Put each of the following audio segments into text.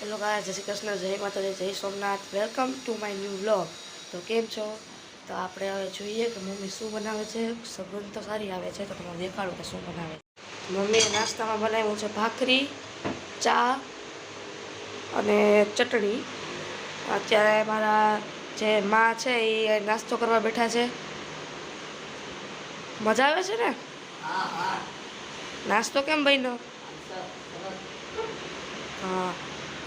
Hello ગાય જય શ્રી કૃષ્ણ, જય માતાજી, જય Somnath. Welcome to my new vlog તો કેમ છો? તો આપણે હવે જોઈએ કે મમ્મી શું બનાવે છે. સગવડ તો સારી આવે છે, તો તમને દેખાડું કે શું બનાવે મમ્મીએ નાસ્તામાં બનાવ્યું છે ભાખરી, ચા અને ચટણી. અત્યારે મારા જે મા છે એ નાસ્તો કરવા બેઠા છે. મજા આવે છે ને? નાસ્તો કેમ બન્યો? હા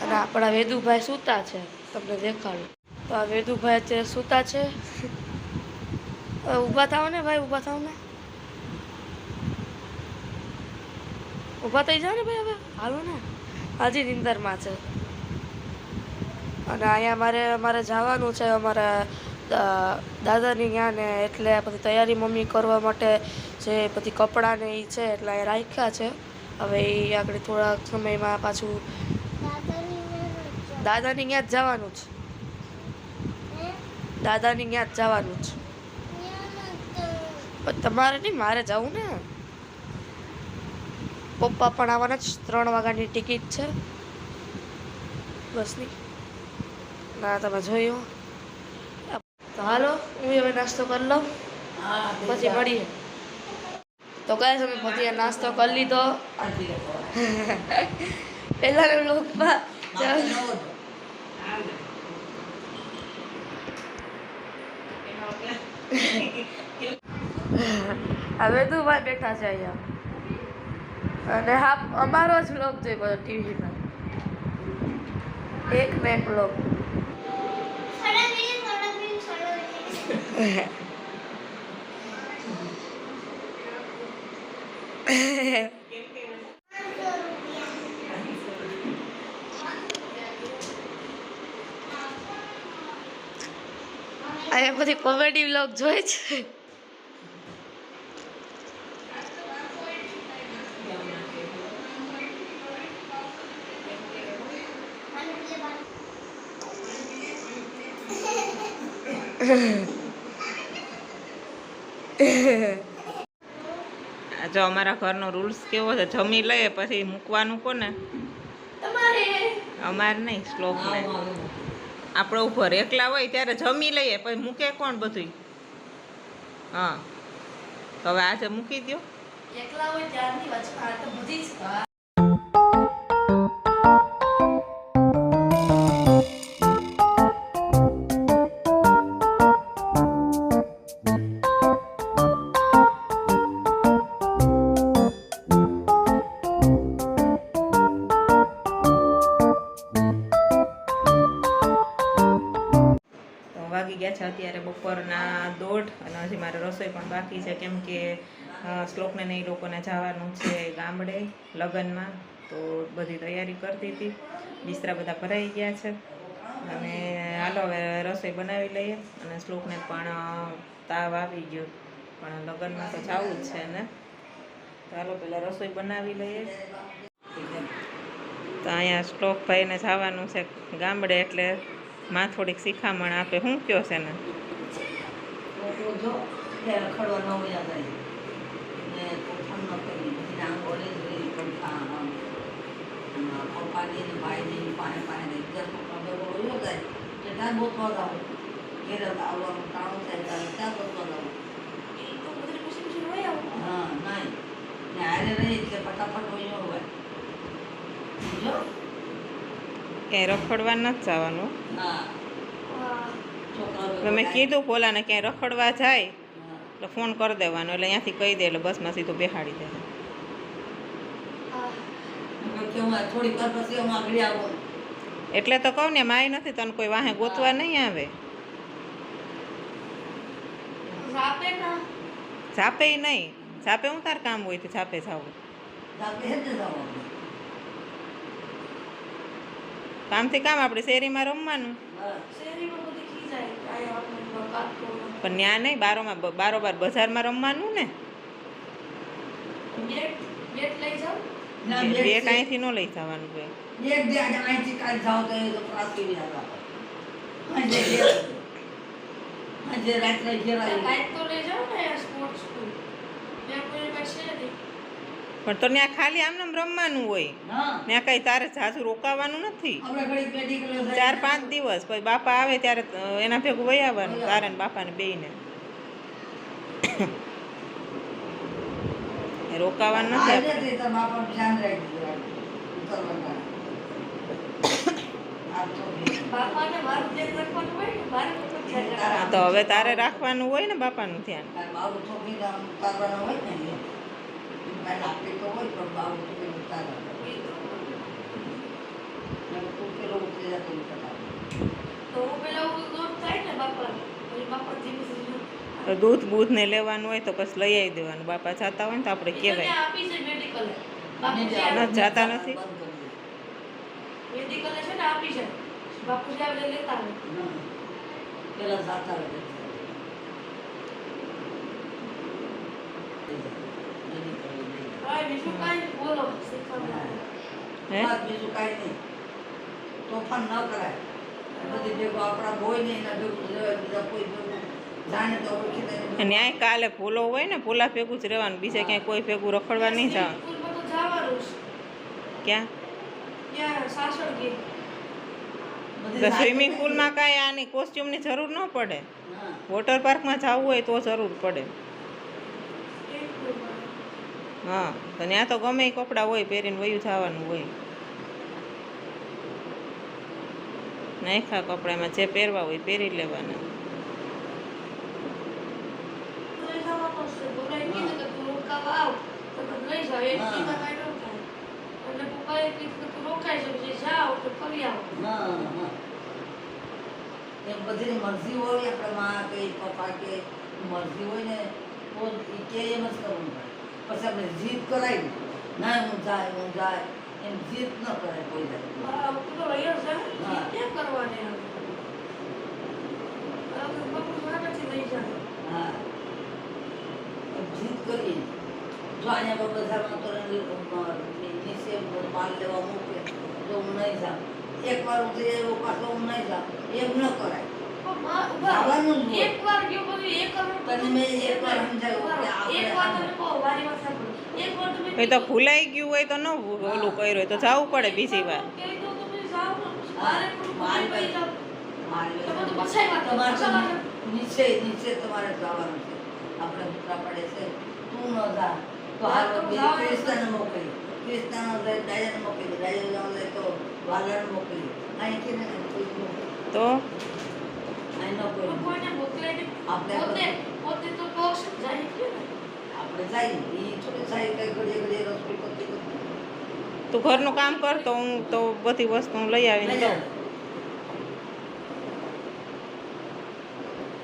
અને આપણા વેદુભાઈ સૂતા છે. તમને દેખાડું. તો આ વેદુભાઈ અત્યારે સૂતા છે. ઊભા થાવ ને ભાઈ ઊભા થાવ ને. ઊભા થઈ જાવ ને ભાઈ હવે. હાલો ને. હજી નિંદરમાં છે. અને અહીંયા મારે અમારે જવાનું છે અમારા દાદાની ત્યાં ને એટલે બધી તૈયારી મમ્મી કરવા માટે જે બધી કપડાં ને એ છે એટલે અહીંયા રાખ્યા છે. હવે એ આગળ થોડાક સમયમાં પાછું દાદાની ત્યાં જ જવાનું છે. દાદાની ત્યાં જ જવાનું છે. તમારે નહીં, મારે જવું ને. પપ્પા પણ આવવાના જ, ત્રણ વાગ્યાની ટિકિટ છે. બસની ના તમે જોયું? તો હાલો હું હવે નાસ્તો કરી લઉં. પછી મળીએ. તો કાંઈ તમે પછી નાસ્તો કરી લીધો. પહેલાના લોકમાં હવે તું ભાઈ બેઠા છે અહીંયા. અને હા અમારો જ બ્લોગ જોઈ બધો ટીવીમાં. એક એક બ્લોગ અહીંયા બધી કોમેડી બ્લોગ જોઈ છે આ જો અમારા ઘરનો રૂલ્સ કેવો છે? જમી લઈએ પછી મૂકવાનું કોને? અમારે નહીં શ્લોક આપણે ઉપર એકલા હોય ત્યારે જમી લઈએ પછી મૂકે કોણ બધું હા. હવે આજે મૂકી દો એકલા હોય ત્યારની વાગી ગયા છે અત્યારે બપોરના દોઢ અને હજી મારે રસોઈ પણ બાકી છે કેમ કે શ્લોકને ને એ લોકોને જવાનું છે ગામડે, લગ્નમાં. તો બધી તૈયારી કરતી હતી. બિસ્તરા બધા ભરાઈ ગયા છે. અને હાલો હવે રસોઈ બનાવી લઈએ. અને શ્લોકને પણ તાવ આવી ગયો. પણ લગ્નમાં તો જવું જ છે ને. તો હાલો પહેલાં રસોઈ બનાવી લઈએ. તો અહીંયા શ્લોકભાઈને જવાનું છે ગામડે એટલે માં થોડીક શિખામણ આપે. શું કયો છે ને? તો બધી પૂછી પૂછીને વહી આવું. ક્યાંય રખડવા નથી જવાનું. તમે મેં કીધું પોલાને ક્યાંય રખડવા જાય એટલે ફોન કરી દેવાનો એટલે અહીંયાથી કહી દે એટલે બસમાં સીધું બેહાડી દે. એટલે તો કહું ને માય નથી તને કોઈ વાહે ગોતવા નહીં આવે. છાપે નહીં. ઝાપે હું તાર કામ હોય તો છાપે જાવું આપણે હેઠે જવાનું કામથી કામ આપણે શેરીમાં રમવાનું. પણ ત્યાં નહીં બારોમાં બારોબાર બજારમાં રમવાનું ને. બેટ બેટ લઈ જાઓ. ના, બે કાંઈથી ન લઈ જવાનું. આજે રાત્રે પણ તો ત્યાં ખાલી આમને આમ રમવાનું હોય. ત્યાં કઈ તારે જાજુ રોકાવાનું નથી. ચાર પાંચ દિવસ પછી બાપા આવે ત્યારે એના ભેગું વહી આવવાનું તારે ને બાપાને બેયને. રોકાવાનું નથી તો હવે તારે રાખવાનું હોય ને બાપાનું ધ્યાન. પહેલા આપણી તો હોય પણ બાવડું તમે ઉતાર તું પેલો ઉતરી જતો તો હું પેલા હું દૂધ બૂધ ને લેવાનું હોય તો પછી લઈ આવી દેવાનું બાપા જાતા હોય ને તો આપણે કહેવાય જાતા નથી? બંધ કરી દે. મેડિકલે છે ને આપી છે બાપુ આવે લેતા પેલા જાતા રહે. હા બીજું કાંઈ નહીં, બોલો હે બીજું કાંઈ નહીં. તોફાન ન કરાય. બધી ભેગું આપણા હોય નહીં એના ભેગું રહેવાય. બીજા કોઈ ભેગું જાણે તો ઓળખી ન્યાય કાલે ભૂલો હોય ને ભૂલા ભેગું જ રહેવાનું. બીજે ક્યાંય કોઈ ભેગું રખડવા નહીં જવાનું. ક્યાં? સ્વિમિંગ પુલમાં કાંઈ આની કોસ્ચ્યુમની જરૂર ન પડે. વોટર પાર્કમાં જવું હોય તો જરૂર પડે. હા તો ત્યાં તો ગમે એ કપડાં હોય, પહેરીને વયું જવાનું હોય. નાખ્યા કપડામાં જે પહેરવા હોય પહેરી લેવાના. મરજી હોય ને કે એમ જ કરવું પડે પછી આપણે જીદ કરાવી ના હું જાય હું જાય એમ જીદ ન કરાય કોઈ હા. જીદ કરીએ. જો અહીંયા બજારમાં તો નીચે માલ લેવા મૂકે તો હું નહીં જાઉં. એક વાર હું જઈ આવ્યો પાછો હું નહીં જાઉં. એમ ન કરાય. પણ મા- ઊભા રહો. જવાનું જ હોય. એક વાર ગયો પછી એક વાર તને મેં સમજાવ્યું ઊભા કે રહો. આપણે એક વાર આમ- તમે કહો મારી વાત સાંભળો. એક તમે એ તો ભૂલાઈ ગયું હોય તો ન ઓલું કર્યું હોય તો જવું પડે બીજી વાર. નીચે નીચે તમારે જવાનું છે. આપણે મૂકવા પડે છે. તું ન જા. તો હાલ ક્રિસ્તાને મોકલી. ક્રિસ્તાનો લઈ મોકલી. ડાયન તો મોકલી. અહીંથી તો? આપણે પોતે પોતે તો કહો સમજાય આપણે જઈએ એ થોડી જાય કઈ ઘડીએ ઘડીએ રસોઈ કરતી કરતી તું ઘરનું કામ કર તો હું તો બધી વસ્તુ હું લઈ આવીને દઉં.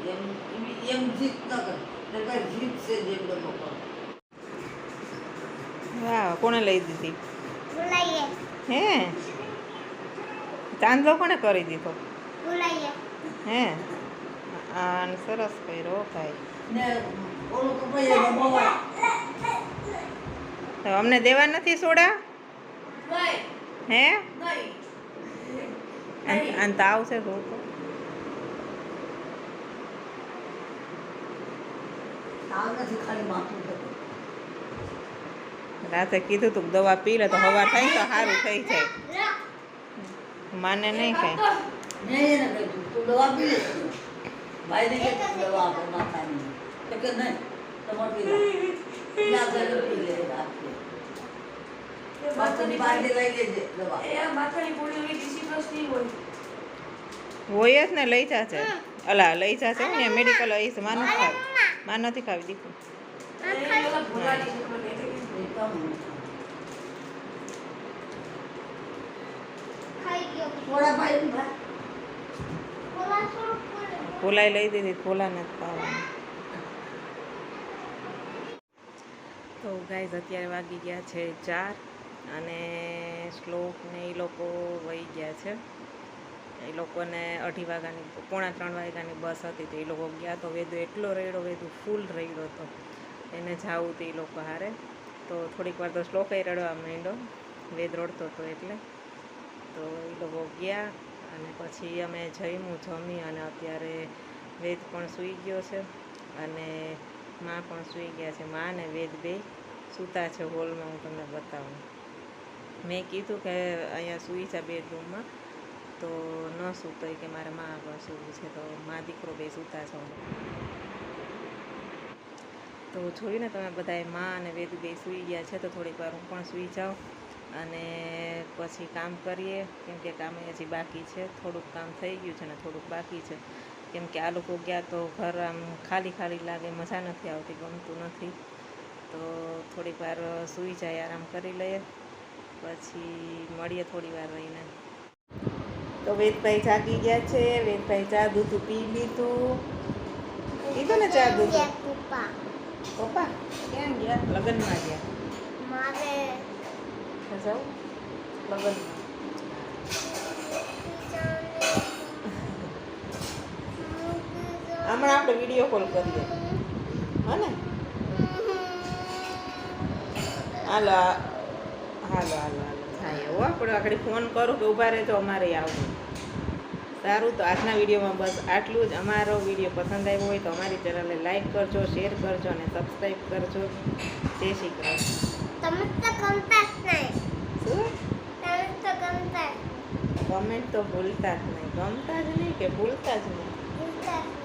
કોને એમ જીત ન કર. જીત છે જે વાહ કોણે લઈ દીધી? હે? ચાંદલો કોણે કરી દીધો? હે? આને સરસ કર્યો ભાઈ. તો તો અમને દેવા નથી સોડા? હે? અને તો નથી ખાલી રાતે કીધું તું દવા પી લે તો હવા થાય તો સારું થઈ જાય. માને નહીં કાંઈ મેં એને કહ્યું તું દવા પી લે. ભાઈને કે દવા આપો માથાની. તો કે નહીં તમારે પી લે. ના પી લે રાત્રે માથાની બાંધી લઈ લેજે દવા. એ માથાની ગોળી હોય ડીસી પ્લસની હોય. હોય જ ને લઈ જાશે અલા લઈ જાશે ને મેડિકલ આવીશમાં નથી ખાવી. માં નથી ખાવી દીકું છે થોડા ભાઈ ફોલાઈ લઈ દીધી ફોલા નથી પાવાની તો ગાઈઝ અત્યારે વાગી ગયા છે ચાર અને શ્લોક ને એ લોકો વહી ગયા છે. એ લોકોને અઢી વાગ્યાની, પોણા ત્રણ વાગ્યાની બસ હતી તો એ લોકો ગયા તો વેદુ એટલો રેડો વેદુ ફૂલ રેડો હતો. એને જાવું તો એ લોકો હારે. તો થોડીક વાર તો શ્લોકે રડવા માંડ્યો, વેદ રડતો હતો એટલે. તો એ લોકો ગયા અને પછી અમે જમ્યું જમી અને અત્યારે વેદ પણ સૂઈ ગયો છે અને માં પણ સૂઈ ગયા છે. માં અને વેદ બે સૂતા છે હોલમાં, હું તમને બતાવું. મેં કીધું કે અહીંયા સૂઈ છે બેડરૂમમાં, તો ન સૂતો કે મારે માં આગળ સૂવું છે. તો મા દીકરો બે સૂતા છે તો જોઈને તમે બધાએ માં અને વેદ બે સૂઈ ગયા છે, તો થોડીક વાર હું પણ સૂઈ જાઉં. અને પછી કામ કરીએ. કેમ કે કામ હજી બાકી છે. થોડુંક કામ થઈ ગયું છે ને થોડુંક બાકી છે. કેમ કે આ લોકો ગયા તો ઘર આમ ખાલી ખાલી લાગે મજા નથી આવતી ગમતું નથી. તો થોડીક વાર સૂઈ જાય આરામ કરી લઈએ. પછી મળીએ થોડી વાર રહીને. તો વેદભાઈ જાગી ગયા છે. વેદભાઈ ચા દૂધ પી લીધું. પીધું ને ચા દૂધ? પપ્પા. ક્યાં ગયા? લગ્નમાં ગયા? મારે જાઉં લગ્નમાં હમણાં આપણે વીડિયો કોલ કરીએ. હને? હાલો હાલો હાલો હાલો. થાય હો આપણે આગળ ફોન કરું કે ઊભા રહેજો, અમારે આવવું. સારું, તો આજના વિડીયોમાં બસ આટલું જ. અમારો વીડિયો પસંદ આવ્યો હોય તો અમારી ચેનલને લાઈક કરજો શેર કરજો અને સબસ્ક્રાઈબ કરજો. જય શ્રી કૃષ્ણ. તમે તો ગમતા જ નહીં. શું? તમે તો ગમતા કમેન્ટ તો ભૂલતા જ નહીં. ગમતા જ નહીં કે ભૂલતા જ નહીં? ભૂલતા જ